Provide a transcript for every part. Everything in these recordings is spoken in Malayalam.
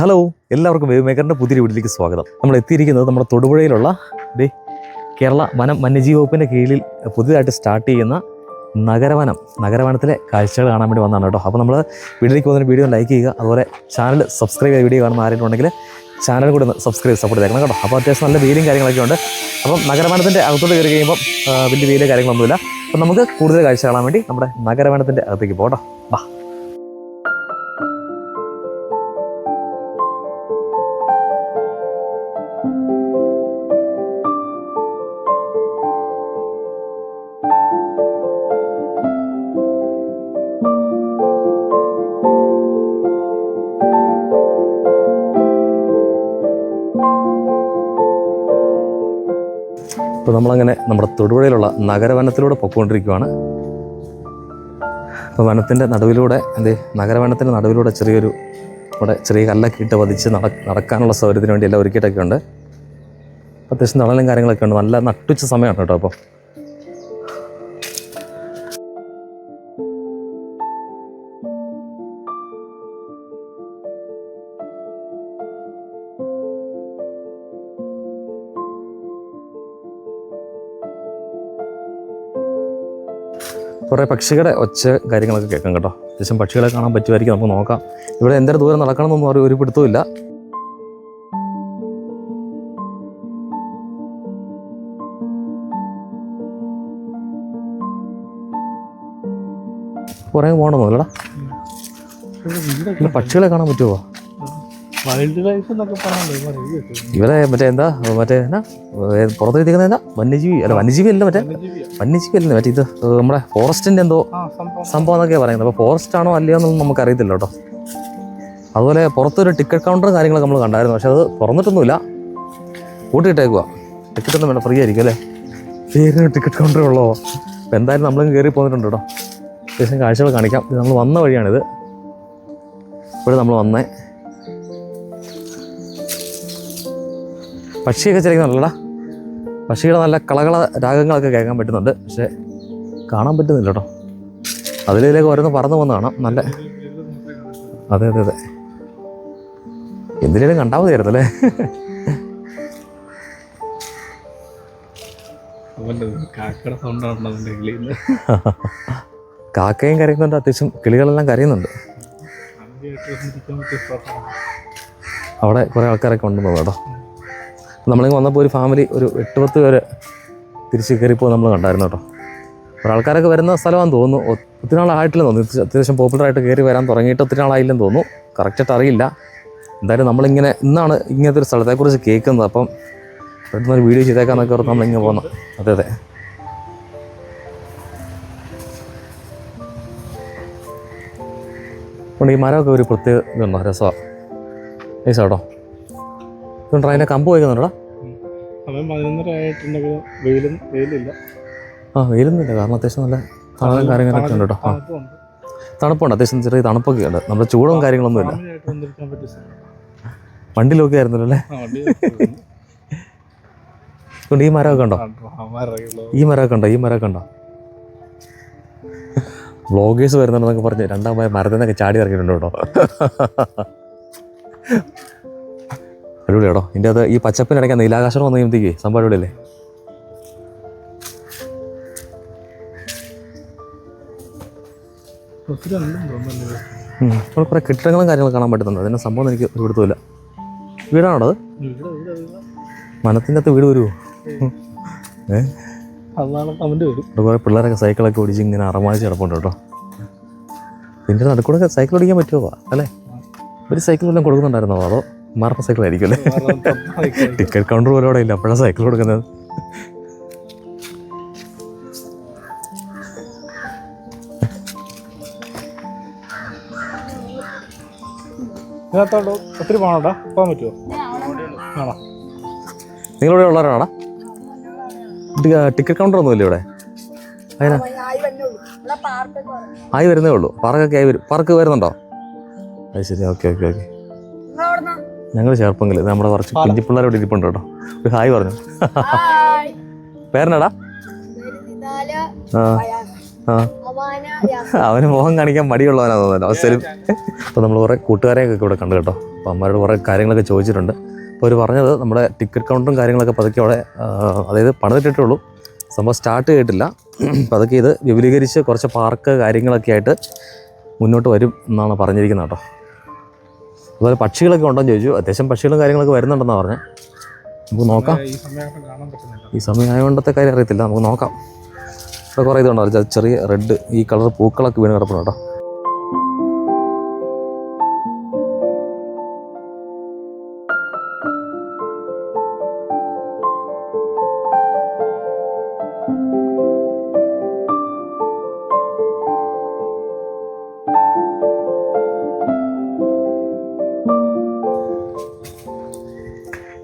ഹലോ എല്ലാവർക്കും വേവ് മേക്കറിന്റെ പുതിയ വീട്ടിലേക്ക് സ്വാഗതം. നമ്മൾ എത്തിയിരിക്കുന്നത് നമ്മുടെ തൊടുപുഴയിലുള്ള ദേ കേരള വനം വന്യജീവി വകുപ്പിന്റെ കീഴിൽ പുതിയതായിട്ട് സ്റ്റാർട്ട് ചെയ്യുന്ന നഗരവനം നഗരവനത്തിലെ കാഴ്ചകൾ കാണാൻ വേണ്ടി വന്നതാണ് കേട്ടോ. അപ്പോൾ നമ്മൾ വീട്ടിലേക്ക് പോകുന്ന വീഡിയോ ലൈക്ക് ചെയ്യുക അതുപോലെ ചാനൽ സബ്സ്ക്രൈബ് ചെയ്ത വീഡിയോ കാണുന്ന ആരെങ്കിലും ഉണ്ടെങ്കിൽ ചാനൽ കൂടി ഒന്ന് സബ്സ്ക്രൈബ് സപ്പോർട്ട് ചെയ്തേക്കണം കേട്ടോ. അപ്പോൾ അത്യാവശ്യം നല്ല വെയിലും കാര്യങ്ങളൊക്കെ ഉണ്ട്. അപ്പം നഗരവനത്തിന്റെ അകത്തോട്ട് കയറി കഴിയുമ്പോൾ വലിയ വെയിലും കാര്യങ്ങളൊന്നുമില്ല. അപ്പം നമുക്ക് കൂടുതൽ കാഴ്ച കാണാൻ വേണ്ടി നമ്മുടെ നഗരവനത്തിന്റെ അകത്തേക്ക് പോകട്ടോ വാ. ഇപ്പോൾ നമ്മളങ്ങനെ നമ്മുടെ തൊടുപുഴയിലുള്ള നഗരവനത്തിലൂടെ പൊയ്ക്കൊണ്ടിരിക്കുകയാണ് അപ്പോൾ വനത്തിന്റെ നടുവിലൂടെ എന്ത് നഗരവനത്തിന്റെ നടുവിലൂടെ ചെറിയൊരു ഇവിടെ ചെറിയ കല്ലൊക്കെ ഇട്ട് പതിച്ച് നട നടക്കാനുള്ള സൗകര്യത്തിന് വേണ്ടി എല്ലാം ഒരുക്കിയിട്ടൊക്കെ ഉണ്ട് അത്യാവശ്യം തണലും കാര്യങ്ങളൊക്കെ ഉണ്ട് നല്ല നട്ടുച്ച സമയമാണ് കേട്ടോ അപ്പോൾ കുറേ പക്ഷികളുടെ ഒച്ച കാര്യങ്ങളൊക്കെ കേൾക്കാം കേട്ടോ. അത്യാവശ്യം പക്ഷികളെ കാണാൻ പറ്റുമായിരിക്കും നമുക്ക് നോക്കാം. ഇവിടെ എന്തൊരു ദൂരം നടക്കണമെന്നൊന്നും ഒരു ഒരു പിടുത്തവും ഇല്ല. കുറേ പോകണമെന്നല്ലടാ പക്ഷികളെ കാണാൻ പറ്റുമോ വൈൽഡ് ലൈഫ് എന്നൊക്കെ പറഞ്ഞാൽ ഇവരെ മറ്റേ എന്താ? മറ്റേ എന്നാ? പുറത്തെഴുതിക്കുന്നത് എന്താ വന്യജീവി. അല്ല വന്യജീവി അല്ല മറ്റേ? വന്യജീവി അല്ലേ മറ്റേ ഇത് നമ്മുടെ ഫോറസ്റ്റിന്റെ എന്തോ സംഭവം. എന്നൊക്കെ എന്നൊക്കെയാണ് പറയുന്നത്. അപ്പോൾ ഫോറസ്റ്റ് ആണോ അല്ലയോ എന്നൊന്നും നമുക്ക് അറിയത്തില്ല കേട്ടോ. അതുപോലെ പുറത്തൊരു ടിക്കറ്റ് കൗണ്ടറും കാര്യങ്ങളൊക്കെ നമ്മൾ കണ്ടായിരുന്നു. പക്ഷെ അത് തുറന്നിട്ടൊന്നുമില്ല. കൂട്ടിയിട്ടേക്കുക ടിക്കറ്റ് ഒന്നും വേണ്ട ഫ്രീ ആയിരിക്കും അല്ലേ? പേരിന് ടിക്കറ്റ് കൗണ്ടർ ഉള്ളോ? അപ്പോൾ എന്തായാലും നമ്മളും കയറി പോന്നിട്ടുണ്ട് കേട്ടോ. അത്യാവശ്യം കാഴ്ചകൾ കാണിക്കാം. നമ്മൾ വന്ന വഴിയാണിത്. ഇവിടെ നമ്മൾ വന്നേ. പക്ഷിയൊക്കെ ചിരിക്കുന്നുണ്ടല്ലോടാ പക്ഷിയുടെ നല്ല കളകള രാഗങ്ങളൊക്കെ കേൾക്കാൻ പറ്റുന്നുണ്ട്. പക്ഷേ കാണാൻ പറ്റുന്നില്ല കേട്ടോ. അതിലേക്ക് ഓരോന്ന് പറന്നു പോകുന്ന കാണാം. നല്ല അതെ അതെ അതെ. എന്തിനേലും കണ്ടാൽ മതിയായിരുന്നു അല്ലേ കാക്കയും കരയുന്നുണ്ട് അത്യാവശ്യം കിളികളെല്ലാം കരയുന്നുണ്ട്. അവിടെ കുറേ ആൾക്കാരൊക്കെ ഉണ്ടെന്ന് കേട്ടോ. നമ്മളിങ്ങ് വന്നപ്പോൾ ഒരു ഫാമിലി ഒരു എട്ട് പത്ത് പേര് തിരിച്ച് കയറിപ്പോൾ നമ്മൾ കണ്ടായിരുന്നു കേട്ടോ. ഒരാൾക്കാരൊക്കെ വരുന്ന സ്ഥലമാണെന്ന് തോന്നുന്നു. ഒത്തിരി നാളായിട്ടില്ലെന്ന് തോന്നുന്നു. അത്യാവശ്യം പോപ്പുലറായിട്ട് കയറി വരാൻ തുടങ്ങിയിട്ട് ഒത്തിരി നാളായില്ലെന്ന് തോന്നുന്നു. കറക്റ്റായിട്ട് അറിയില്ല. എന്തായാലും നമ്മളിങ്ങനെ ഇന്നാണ് ഇങ്ങനത്തെ ഒരു സ്ഥലത്തെക്കുറിച്ച് കേൾക്കുന്നത്. അപ്പം പെട്ടെന്ന് ഒരു വീഡിയോ ചെയ്തേക്കാന്നൊക്കെ ഓർത്ത് നമ്മളിങ്ങനെ പോകുന്നു അതെ അതെ. അതുകൊണ്ട് ഈ മരമൊക്കെ ഒരു പ്രത്യേക ഇതുണ്ടോ? രസമാണ് നൈസാ അതിന്റെ കമ്പ് വയ്ക്കുന്നുണ്ടോ അവൻ പതിനൊന്നര ആയിട്ടുണ്ടെങ്കിൽ വെയിലും വെയിലില്ല. ആ വെയിലൊന്നുമില്ല. കാരണം അത്യാവശ്യം നല്ല തണലും കാര്യങ്ങളൊക്കെ ഉണ്ട്? കേട്ടോ ആ. തണുപ്പുണ്ട്. അത്യാവശ്യം ചെറിയ തണുപ്പൊക്കെ ഉണ്ട്. നമ്മുടെ ചൂടും കാര്യങ്ങളൊന്നും ഇല്ല. വണ്ടിയിലൊക്കെ ആയിരുന്നല്ലോ അല്ലേ? അതുകൊണ്ട് ഈ മരമൊക്കെ ഉണ്ടോ? ഈ മരമൊക്കെ ഉണ്ടോ? ഈ മരമൊക്കെ ഉണ്ടോ? വ്ളോഗേഴ്സ് വരുന്നുണ്ടെന്നൊക്കെ പറഞ്ഞ് രണ്ടാം മരത്തിൽ നിന്നൊക്കെ ചാടി ഇറങ്ങിയിട്ടുണ്ട് കേട്ടോ. അടിപൊളി കേട്ടോ ഇതിന്റെ അത് ഈ പച്ചപ്പിനിടയ്ക്ക് നീലാകാശം വന്നു കഴിയുമ്പോഴത്തേക്ക് സംഭവം അടിപൊളിയല്ലേ. അവിടെ കുറേ കെട്ടിടങ്ങളും കാര്യങ്ങളും കാണാൻ പറ്റുന്നുണ്ട്. അതിന്റെ സംഭവം എനിക്ക് പിടുത്തമില്ല. വീടാണോ അത്. മനത്തിന്റെ അകത്ത് വീട് വരുമോ ഏഹ് കുറേ പിള്ളേരൊക്കെ സൈക്കിളൊക്കെ ഓടിച്ച് ഇങ്ങനെ അറമാച്ച് കിടപ്പുണ്ട് കേട്ടോ. ഇതിന്റെ നടുക്കൂടെ സൈക്കിൾ ഓടിക്കാൻ പറ്റുമോ? അല്ലേ? ഒരു സൈക്കിൾ എല്ലാം കൊടുക്കുന്നുണ്ടായിരുന്നോ അതോ? മാർപ്പ സൈക്കിൾ ആയിരിക്കും അല്ലേ? ടിക്കറ്റ് കൗണ്ടർ പോലും അവിടെ ഇല്ല. അപ്പോഴാണ് സൈക്കിൾ കൊടുക്കുന്നത്. ഇതിനകത്തോട്ട് ഒത്തിരി പോകണോടാ പോകാൻ പറ്റുമോ ആണോ? നിങ്ങളിവിടെ ഉള്ളവരാണോ? ടിക്കറ്റ് കൗണ്ടർ ഒന്നുമില്ല ഇവിടെ. അതിനാ? ആയി വരുന്നേ ഉള്ളൂ. പാർക്കൊക്കെ ആയി വരും. പാർക്ക് വരുന്നുണ്ടോ? അത് ശരി. Okay okay okay. ഞങ്ങൾ ചേർപ്പെങ്കിൽ നമ്മുടെ കുറച്ച് കുഞ്ഞു പിള്ളേരോട് ഇവിടെ ഇരിപ്പുണ്ട് കേട്ടോ. ഒരു ഹായ് പറഞ്ഞു. പേരനടാ ആ. ആ. അവ അവന് മുഖം കാണിക്കാൻ മടിയുള്ളവനാ തോന്നുന്നു. അവസരം അപ്പോൾ നമ്മൾ കുറേ കൂട്ടുകാരെയൊക്കെ ഇവിടെ കണ്ടു കേട്ടോ. അപ്പോൾ അമ്മയോട് കുറേ കാര്യങ്ങളൊക്കെ ചോദിച്ചിട്ടുണ്ട്. അപ്പോൾ അവർ പറഞ്ഞത് നമ്മുടെ ടിക്കറ്റ് കൗണ്ടറും കാര്യങ്ങളൊക്കെ പതുക്കെ അവിടെ അതായത് പണിതിട്ടേ ഉള്ളൂ സംഭവം സ്റ്റാർട്ട് ചെയ്തിട്ടില്ല. പതുക്കെ ഇത് വിപുലീകരിച്ച് കുറച്ച് പാർക്ക് കാര്യങ്ങളൊക്കെ ആയിട്ട് മുന്നോട്ട് വരും എന്നാണ് പറഞ്ഞിരിക്കുന്നത് കേട്ടോ. അതുപോലെ പക്ഷികളൊക്കെ ഉണ്ടെന്ന് ചോദിച്ചു. അത്യാവശ്യം പക്ഷികളും കാര്യങ്ങളൊക്കെ വരുന്നുണ്ടെന്നാണ് പറഞ്ഞു. നമുക്ക് നോക്കാം. ഈ സമയത്ത് കാണാൻ പറ്റുന്നില്ല ഈ സമയം ആയതുകൊണ്ടത്തെ കാര്യം അറിയത്തില്ല. നമുക്ക് നോക്കാം. ഇവിടെ കുറേ ഇതുണ്ടോ? ചെറിയ റെഡ് ഈ കളർ പൂക്കളൊക്കെ വീണ് കിടപ്പുണ്ട് കേട്ടോ.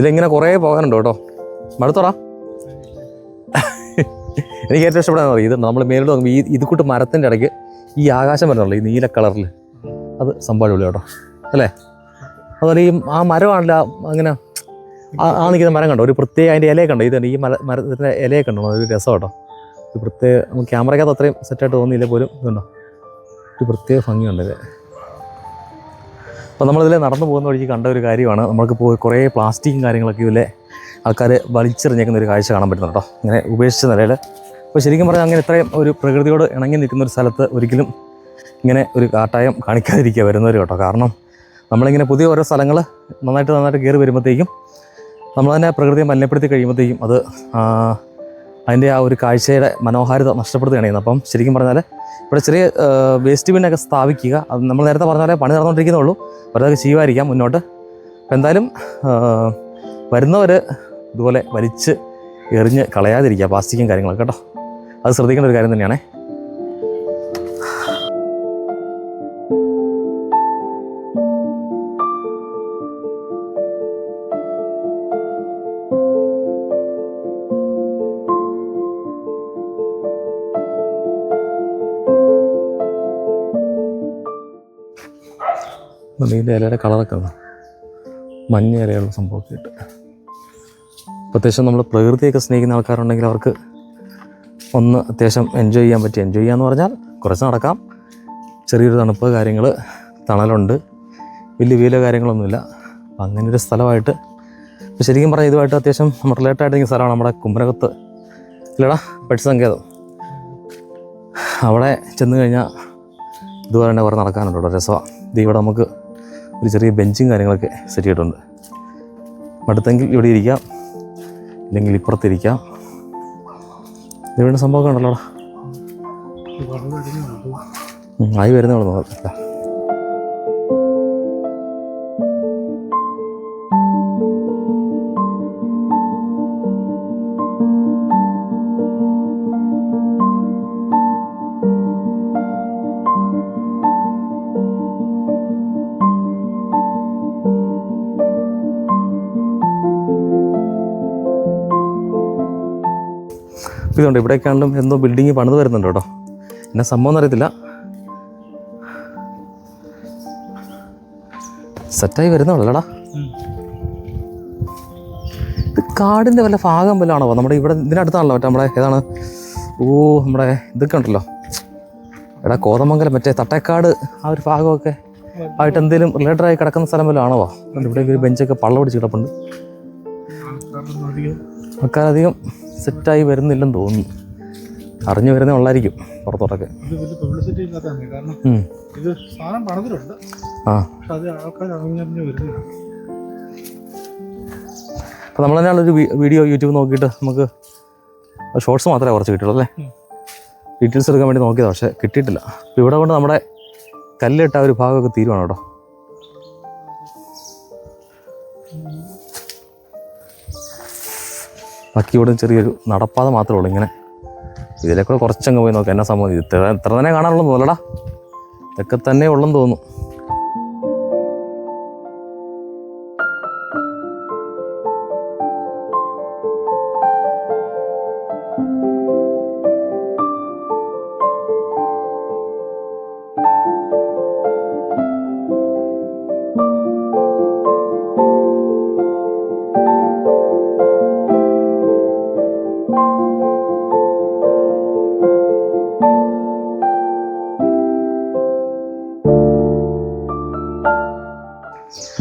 ഇതിലിങ്ങനെ കുറേ പോകാനുണ്ട് കേട്ടോ. മടുത്തോടാ. എനിക്ക് ഏറ്റവും ഇഷ്ടപ്പെടാൻ പറയും ഇത് നമ്മൾ മേലോട്ട് നോക്കുമ്പോൾ ഈ ഇത് കൂട്ട് മരത്തിന്റെ ഇടയ്ക്ക് ഈ ആകാശം വരുന്നുള്ളൂ ഈ നീല കളറിൽ അത് സംഭവം ഉള്ളു കേട്ടോ. അല്ലേ? അതുപോലെ ഈ ആ മരമാണല്ല അങ്ങനെ ആ നിൽക്കുന്ന മരം കണ്ടോ? ഒരു പ്രത്യേക അതിന്റെ ഇലയൊക്കെ കണ്ടോ ഇത് ഈ മര മരത്തിന്റെ ഇലയൊക്കെ ഉണ്ടോ ഒരു രസം കേട്ടോ. ഒരു പ്രത്യേക ക്യാമറയ്ക്കകത്ത് അത്രയും സെറ്റായിട്ട് തോന്നിയില്ല പോലും. ഇതുണ്ടോ? ഒരു പ്രത്യേക ഭംഗിയുണ്ട് ഇത്. അപ്പോൾ നമ്മളിതിൽ നടന്നു പോകുന്ന വഴിക്ക് കണ്ട ഒരു കാര്യമാണ്. നമ്മൾക്ക് പോയി കുറേ പ്ലാസ്റ്റിക്കും കാര്യങ്ങളൊക്കെ ഇതിലെ ആൾക്കാർ വലിച്ചെറിഞ്ഞേക്കുന്ന ഒരു കാഴ്ച കാണാൻ പറ്റുന്നുണ്ട് ഇങ്ങനെ ഉപേക്ഷിച്ച നിലയിൽ അപ്പോൾ ശരിക്കും പറഞ്ഞാൽ അങ്ങനെ ഇത്രയും ഒരു പ്രകൃതിയോട് ഇണങ്ങി നിൽക്കുന്ന ഒരു സ്ഥലത്ത് ഒരിക്കലും ഇങ്ങനെ ഒരു കാട്ടായം കാണിക്കാതിരിക്കുക വരുന്നവർ കേട്ടോ. കാരണം നമ്മളിങ്ങനെ പുതിയ ഓരോ സ്ഥലങ്ങൾ നന്നായിട്ട് നന്നായിട്ട് കയറി വരുമ്പോഴത്തേക്കും നമ്മൾ തന്നെ പ്രകൃതിയെ മലിനപ്പെടുത്തി കഴിയുമ്പോഴത്തേക്കും അത് അതിന്റെ ആ ഒരു കാഴ്ചയുടെ മനോഹാരിത നഷ്ടപ്പെടുത്തുകയാണ് ചെയ്യുന്നത്. അപ്പം ശരിക്കും പറഞ്ഞാൽ ഇവിടെ ചെറിയ വേസ്റ്റ് ബിന്നൊക്കെ സ്ഥാപിക്കുക. അത് നമ്മൾ നേരത്തെ പറഞ്ഞ പോലെ പണി നടന്നുകൊണ്ടിരിക്കുന്നുള്ളൂ അവരതൊക്കെ ചെയ്യുമായിരിക്കാം മുന്നോട്ട്. അപ്പോൾ എന്തായാലും വരുന്നവർ ഇതുപോലെ വലിച്ച് എറിഞ്ഞ് കളയാതിരിക്കുക പ്ലാസ്റ്റിക്കും കാര്യങ്ങളൊക്കെ കേട്ടോ. അത് ശ്രദ്ധിക്കേണ്ട ഒരു കാര്യം തന്നെയാണേ. ഇതിന്റെ ഇലയുടെ കളറൊക്കെ മഞ്ഞ ഇലയുള്ള സംഭവമൊക്കെ ഇട്ട്. പ്രത്യേകം നമ്മൾ പ്രകൃതിയൊക്കെ സ്നേഹിക്കുന്ന ആൾക്കാരുണ്ടെങ്കിൽ അവർക്ക് ഒന്ന് അത്യാവശ്യം എൻജോയ് ചെയ്യാൻ പറ്റി എൻജോയ് ചെയ്യാന്ന് പറഞ്ഞാൽ കുറച്ച് നടക്കാം. ചെറിയൊരു തണുപ്പ് കാര്യങ്ങൾ തണലുണ്ട്. വലിയ വീലോ കാര്യങ്ങളൊന്നുമില്ല. അങ്ങനെ ഒരു സ്ഥലമായിട്ട് ഇപ്പം ശരിക്കും പറഞ്ഞാൽ ഇതുമായിട്ട് അത്യാവശ്യം റിലേറ്റഡ് നിൽക്കുന്ന സ്ഥലമാണ് നമ്മുടെ കുമ്പനകത്ത് ഇല്ലടാ പെട്ട് സങ്കേതം. അവിടെ ചെന്ന് കഴിഞ്ഞാൽ ഇതുപോലെ തന്നെ കുറേ നടക്കാനുണ്ട് കേട്ടോ. രസമാണ് ഇത് ഇവിടെ നമുക്ക് ഒരു ചെറിയ ബെഞ്ചും കാര്യങ്ങളൊക്കെ സെറ്റ് ചെയ്തിട്ടുണ്ട്. അടുത്തെങ്കിൽ ഇവിടെ ഇരിക്കാം. ഇല്ലെങ്കിൽ ഇപ്പുറത്തിരിക്കാം. ഇവിടെ സംഭവമൊക്കെ ഉണ്ടല്ലോ ആയി വരുന്നേ ഉള്ളൂ നോക്കത്തില്ല ഇതുണ്ട്. ഇവിടേക്കാണെങ്കിലും എന്തോ ബിൽഡിങ് പണിത് വരുന്നുണ്ട് കേട്ടോ. എന്നാ സംഭവം അറിയത്തില്ല സെറ്റായി വരുന്നുള്ളടാ. ഇത് കാടിന്റെ വല്ല ഭാഗം വല്ല ആണോ? നമ്മുടെ ഇവിടെ ഇതിനടുത്താണല്ലോ മറ്റേ നമ്മുടെ ഏതാണ്? ഓ നമ്മുടെ ഇതൊക്കെ ഉണ്ടല്ലോ. എടാ കോതമംഗലം മറ്റേ തട്ടേക്കാട് ആ ഒരു ഭാഗമൊക്കെ ആയിട്ട് എന്തെങ്കിലും റിലേറ്റഡ് ആയി കിടക്കുന്ന സ്ഥലം വല്ലതും ആണോ? ഇവിടെ ഒരു ബെഞ്ചൊക്കെ പള്ള പിടിച്ച് കിടപ്പുണ്ട്. ആൾക്കാരധികം സെറ്റായി വരുന്നില്ലെന്ന് തോന്നി. അറിഞ്ഞു വരുന്നേ ഉള്ളായിരിക്കും പുറത്തോട്ടൊക്കെ. അപ്പം ആ. അപ്പോൾ നമ്മൾ തന്നെയാണ് ഒരു വീഡിയോ യൂട്യൂബ് നോക്കിയിട്ട് നമുക്ക് ഷോർട്സ് മാത്രമേ കുറച്ച് കിട്ടുള്ളൂ അല്ലേ. ഡീറ്റെയിൽസ് എടുക്കാൻ വേണ്ടി നോക്കിയതാണ് പക്ഷേ കിട്ടിയിട്ടില്ല. ഇവിടെ കൊണ്ട് നമ്മുടെ കല്ലിട്ട ഒരു ഭാഗമൊക്കെ തീരുവാണ് കേട്ടോ. ബാക്കി ഇവിടെ ചെറിയൊരു നടപ്പാത മാത്രമേ ഉള്ളൂ ഇങ്ങനെ. ഇതിലേക്കൂടെ കുറച്ചങ്ങ് പോയി നോക്കാം എന്നെ ഇത് ഇത്ര ഇത്ര തന്നെ കാണാനുള്ളൂ തോന്നലടാ. ഇതൊക്കെ തന്നെ ഉള്ളെന്ന് തോന്നുന്നു.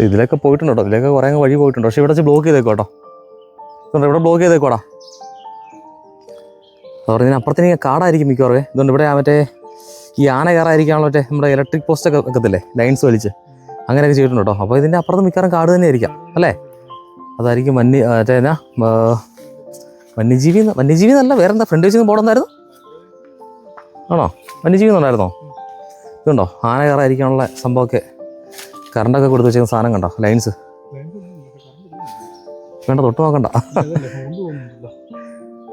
ഇതിലൊക്കെ പോയിട്ടുണ്ട്? കേട്ടോ ഇതിലൊക്കെ കുറേ വഴി പോയിട്ടുണ്ട്. പക്ഷെ ഇവിടെ വെച്ച് ബ്ലോക്ക് ചെയ്തേക്കോ കേട്ടോ. ഇവിടെ ബ്ലോക്ക് ചെയ്തേക്കോടാ അത് പറഞ്ഞാൽ അപ്പുറത്തിന് കാടായിരിക്കും മിക്കവാറും. ഇതുകൊണ്ട് ഇവിടെ മറ്റേ ഈ ആന കയറായിരിക്കാണല്ലോ മറ്റേ നമ്മുടെ ഇലക്ട്രിക് പോസ്റ്റ് ഒക്കെ വെക്കത്തില്ലേ? ലൈൻസ് വലിച്ച്. അങ്ങനെയൊക്കെ ചെയ്തിട്ടുണ്ട് കേട്ടോ. അപ്പോൾ ഇതിന്റെ അപ്പുറത്ത് മിക്കവാറും കാട് തന്നെ ആയിരിക്കാം അല്ലേ? അതായിരിക്കും വന്യ മറ്റേ എന്നാ വന്യജീവി വന്യജീവി എന്നല്ല വേറെ എന്താ ഫ്രണ്ട് വെച്ച് പോടുന്നായിരുന്നു ആണോ? വന്യജീവി എന്നുണ്ടായിരുന്നോ ഇതുണ്ടോ? ആന കയറായിരിക്കാനുള്ള സംഭവമൊക്കെ കറണ്ടൊക്കെ കൊടുത്ത് വെച്ചാൽ സാധനം കണ്ടോ? ലൈൻസ് വേണ്ട തൊട്ട് നോക്കണ്ട.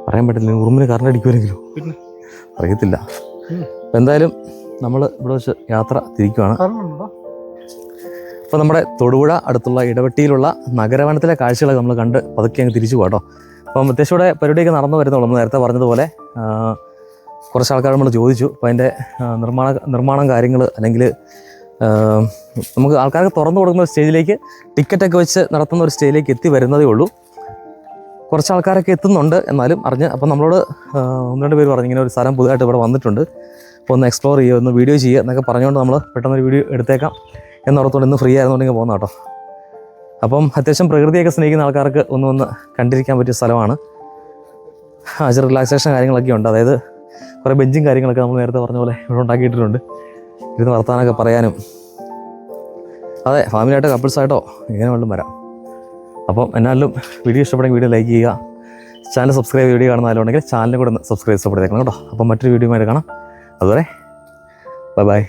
പറയാൻ പറ്റില്ല ഉറുമ്പിന് കറണ്ട് അടിക്കുമെങ്കിലും പിന്നെ? അറിയത്തില്ല. എന്തായാലും നമ്മൾ ഇവിടെ വെച്ച് യാത്ര തിരിക്കുവാണ്. അപ്പോൾ നമ്മുടെ തൊടുപുഴ അടുത്തുള്ള ഇടവെട്ടിയിലുള്ള നഗരവനത്തിലെ കാഴ്ചകളൊക്കെ നമ്മൾ കണ്ട് പതുക്കെ അങ്ങ് തിരിച്ചു പോകാം കേട്ടോ അപ്പം അത്യാവശ്യം ഇവിടെ പരിപാടിയൊക്കെ നടന്നു വരുന്നുള്ളൂ. നമ്മൾ നേരത്തെ പറഞ്ഞതുപോലെ കുറച്ച് ആൾക്കാർ നമ്മൾ ചോദിച്ചു. അപ്പോൾ അതിന്റെ നിർമ്മാണ നിർമ്മാണം കാര്യങ്ങൾ അല്ലെങ്കിൽ നമുക്ക് ആൾക്കാർക്ക് തുറന്നു കൊടുക്കുന്ന ഒരു സ്റ്റേജിലേക്ക് ടിക്കറ്റൊക്കെ വെച്ച് നടത്തുന്ന ഒരു സ്റ്റേജിലേക്ക് എത്തി വരുന്നതേ ഉള്ളൂ. കുറച്ച് ആൾക്കാരൊക്കെ എത്തുന്നുണ്ട് എന്നാലും അറിഞ്ഞ്. അപ്പം നമ്മളോട് ഒന്ന് രണ്ട് പേര് പറഞ്ഞു ഇങ്ങനെ ഒരു സ്ഥലം പുതുതായിട്ട് ഇവിടെ വന്നിട്ടുണ്ട്. അപ്പോൾ ഒന്ന് എക്സ്പ്ലോർ ചെയ്യുക ഒന്ന് വീഡിയോ ചെയ്യുക എന്നൊക്കെ പറഞ്ഞുകൊണ്ട് നമ്മൾ പെട്ടെന്ന് ഒരു വീഡിയോ എടുത്തേക്കാം എന്നോർത്തോണ്ട് ഇന്ന് ഫ്രീ ആയിരുന്നുണ്ടെങ്കിൽ പോകുന്ന കേട്ടോ അപ്പം അത്യാവശ്യം പ്രകൃതിയൊക്കെ സ്നേഹിക്കുന്ന ആൾക്കാർക്ക് ഒന്ന് ഒന്ന് കണ്ടിരിക്കാൻ പറ്റിയ സ്ഥലമാണ്. അച്ഛൻ റിലാക്സേഷൻ കാര്യങ്ങളൊക്കെ ഉണ്ട്. അതായത് കുറേ ബെഞ്ചും കാര്യങ്ങളൊക്കെ നമ്മൾ നേരത്തെ പറഞ്ഞ പോലെ ഇവിടെ ഉണ്ടാക്കിയിട്ടുണ്ട് ഇരുന്ന് വർത്താനൊക്കെ പറയാനും. അതെ ഫാമിലിയായിട്ടോ കപ്പിൾസായിട്ടോ എങ്ങനെ വേണ്ടും വരാം. അപ്പം എന്നാലും വീഡിയോ ഇഷ്ടപ്പെടുമെങ്കിൽ വീഡിയോ ലൈക്ക് ചെയ്യുക. ചാനൽ സബ്സ്ക്രൈബ് വീഡിയോ കാണുന്ന ആരുണ്ടെങ്കിൽ ചാനലിൽ കൂടെ ഒന്ന് സബ്സ്ക്രൈബ് ഇഷ്ടപ്പെടുത്തേക്കണം കേട്ടോ. അപ്പം മറ്റൊരു വീഡിയോ കാണാം. അതുവരെ ബൈ ബൈ